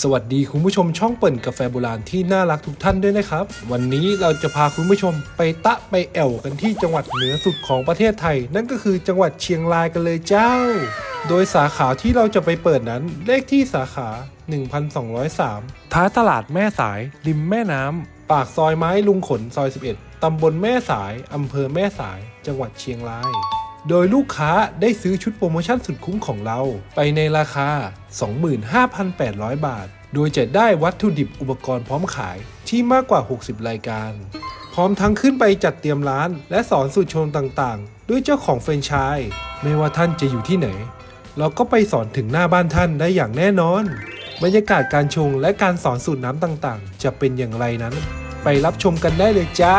สวัสดีคุณผู้ชมช่องเปิ่นกาแฟโบราณที่น่ารักทุกท่านด้วยนะครับ วันนี้เราจะพาคุณผู้ชมไปตะไปแอวกันที่จังหวัดเหนือสุดของประเทศไทย นั่นก็คือจังหวัดเชียงรายกันเลยเจ้า โดยสาขาที่เราจะไปเปิดนั้น เลขที่สาขา 1203 ท้ายตลาดแม่สาย ริมแม่น้ำ ปากซอยไม้ลุงขนซอย 11 ตำบลแม่สายอำเภอแม่สาย จังหวัดเชียงราย โดยลูกค้าได้ซื้อชุดโปรโมชั่นสุดคุ้มของเราไปในราคา 25,800 บาท โดยจะได้วัตถุดิบอุปกรณ์พร้อมขายที่มากกว่า 60 รายการ พร้อมทั้งขึ้นไปจัดเตรียมร้าน และสอนสูตรชงต่างๆ ด้วยเจ้าของแฟรนไชส์ไม่ว่าท่านจะอยู่ที่ไหน เราก็ไปสอนถึงหน้าบ้านท่านได้อย่างแน่นอน บรรยากาศการชงและการสอนสูตรน้ำต่างๆ จะเป็นอย่างไรนั้น ไปรับชมกันได้เลยจ้า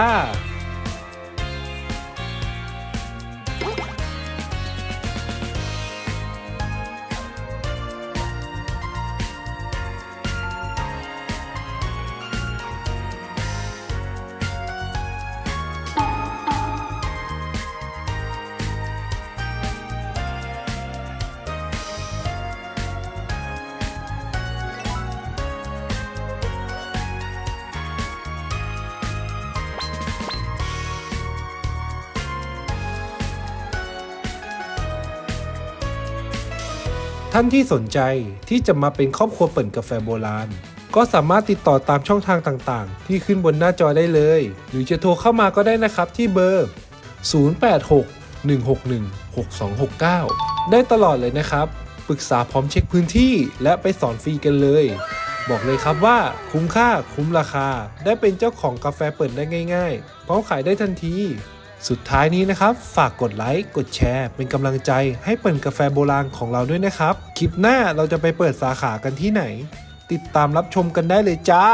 ท่านที่สนใจที่จะมาเป็นครอบครัวเปิ่นกาแฟโบราณ ก็สามารถติดต่อตามช่องทางต่างๆ ที่ขึ้นบนหน้าจอได้เลย หรือจะโทรเข้ามาก็ได้นะครับที่เบอร์ 086 161 6269 ได้ตลอดเลยนะครับ ปรึกษาพร้อมเช็คพื้นที่และไปสอนฟรีกันเลย บอกเลยครับว่าคุ้มค่าคุ้มราคา ได้เป็นเจ้าของกาแฟเปิดได้ง่าย ๆ พร้อมขายได้ทันที สุดท้ายนี้นะครับ ฝากกดไลค์กดแชร์ เป็นกำลังใจให้เปิดกาแฟโบราณของเราด้วยนะครับ คลิปหน้าเราจะไปเปิดสาขากันที่ไหน ติดตามรับชมกันได้เลยจ้า